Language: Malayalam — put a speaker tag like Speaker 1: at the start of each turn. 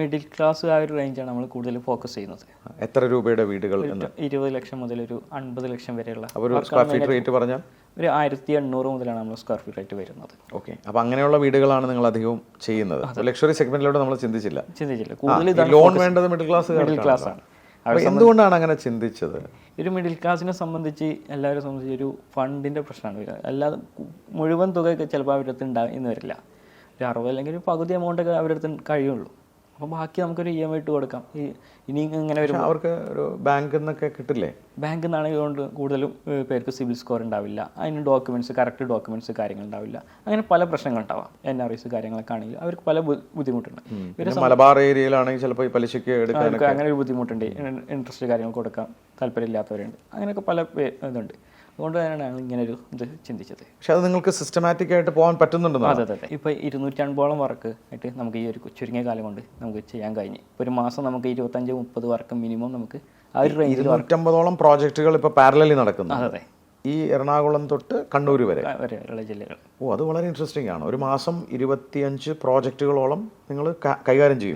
Speaker 1: മിഡിൽ ക്ലാസ് ആ ഒരു റേഞ്ചാണ് നമ്മൾ കൂടുതൽ ഫോക്കസ് ചെയ്യുന്നത്.
Speaker 2: എത്ര രൂപയുടെ വീടുകൾ
Speaker 1: ഇരുപത് ലക്ഷം മുതൽ ഒരു അൻപത് ലക്ഷം വരെയുള്ള
Speaker 2: സ്ക്വയർ ഫീറ്റ് റേറ്റ് പറഞ്ഞാൽ?
Speaker 1: ഒരു ആയിരത്തി എണ്ണൂറ് മുതലാണ് നമ്മൾ സ്ക്വയർ ഫീറ്റ് റേറ്റ് വരുന്നത്.
Speaker 2: ഓക്കെ. അപ്പോൾ അങ്ങനെയുള്ള വീടുകളാണ് നിങ്ങൾ അധികവും ചെയ്യുന്നത്. ലക്ഷറി സെഗ്മെന്റിലൂടെ നമ്മൾ ചിന്തിച്ചില്ല.
Speaker 1: ചിന്തിച്ചില്ല. കൂടുതൽ
Speaker 2: ലോൺ വേണ്ടത് മിഡിൽ ക്ലാസ്
Speaker 1: മിഡിൽ ക്ലാസ് ആണ്.
Speaker 2: എന്തുകൊണ്ടാണ് അങ്ങനെ ചിന്തിച്ചത്?
Speaker 1: ഒരു മിഡിൽ ക്ലാസിനെ സംബന്ധിച്ച് എല്ലാവരും സംബന്ധിച്ച് ഒരു ഫണ്ടിന്റെ പ്രശ്നമാണ് അല്ലാതെ മുഴുവൻ തുകയൊക്കെ ചിലപ്പോൾ അവരുടെ അടുത്ത് ഉണ്ടാകുന്ന വരില്ല. ഒരു അറുപത് അല്ലെങ്കിൽ ഒരു പകുതി എമൗണ്ട് ഒക്കെ അവരുടെ അടുത്ത് കഴിയുള്ളൂ. അപ്പോൾ ബാക്കി നമുക്കൊരു ഇ എം ഐ ഇട്ട് കൊടുക്കാം. ഈ ഇനി ഇങ്ങനെ ഒരു
Speaker 2: അവർക്ക് ഒരു ബാങ്കിൽ നിന്നൊക്കെ കിട്ടില്ലേ?
Speaker 1: ബാങ്കിൽ നിന്നാണെങ്കിൽ കൊണ്ട് കൂടുതലും പേർക്ക് സിവിൽ സ്കോർ ഉണ്ടാവില്ല. അതിന് ഡോക്യുമെന്റ്സ് കറക്റ്റ് ഡോക്യുമെന്റ്സ് കാര്യങ്ങൾ ഉണ്ടാവില്ല. അങ്ങനെ പല പ്രശ്നങ്ങൾ ഉണ്ടാവാം. എൻ ആർ ഐസ് കാര്യങ്ങളൊക്കെ ആണെങ്കിൽ അവർക്ക് പല ബുദ്ധിമുട്ടുണ്ട്.
Speaker 2: മലബാർ ഏരിയയിലാണെങ്കിൽ ചിലപ്പോൾ ഈ പലിശയ്ക്ക് എടുക്കാൻ
Speaker 1: അങ്ങനെ ഒരു ബുദ്ധിമുട്ടുണ്ട്. ഇൻട്രസ്റ്റ് കാര്യങ്ങൾ കൊടുക്കാൻ താല്പര്യമില്ലാത്തവരുണ്ട്. അങ്ങനെയൊക്കെ പല ഇതുണ്ട്. അതുകൊണ്ട് തന്നെയാണ് ഞങ്ങൾ ഇങ്ങനെ ഒരു ഇത് ചിന്തിച്ചത്.
Speaker 2: പക്ഷെ അത് നിങ്ങൾക്ക് സിസ്റ്റമാറ്റിക് ആയിട്ട് പോകാൻ പറ്റുന്നുണ്ടോ
Speaker 1: അതെ അതെ അതെ. ഇപ്പോൾ ഇരുന്നൂറ്റമ്പോളം വർക്ക് ആയിട്ട് നമുക്ക് ഈ ഒരു ചുരുങ്ങിയ കാലം കൊണ്ട് നമുക്ക് ചെയ്യാൻ കഴിഞ്ഞ്. ഇപ്പോൾ ഒരു മാസം നമുക്ക് ഇരുപത്തഞ്ച് മുപ്പത് വർക്ക് മിനിമം നമുക്ക് ആ ഒരു റേഞ്ചിൽ
Speaker 2: ഇരുന്നൂറ്റമ്പതോളം പ്രോജക്റ്റുകൾ ഇപ്പോൾ പാരലലി നടക്കുന്നു.
Speaker 1: അതെ അതെ.
Speaker 2: ഈ എറണാകുളം തൊട്ട് കണ്ണൂർ വരെ.
Speaker 1: വരെയുള്ള ജില്ലകൾ.
Speaker 2: ഓ അത് വളരെ ഇൻട്രസ്റ്റിംഗ് ആണ്. ഒരു മാസം ഇരുപത്തിയഞ്ച് പ്രോജക്റ്റുകളോളം നിങ്ങൾ കൈകാര്യം ചെയ്യും.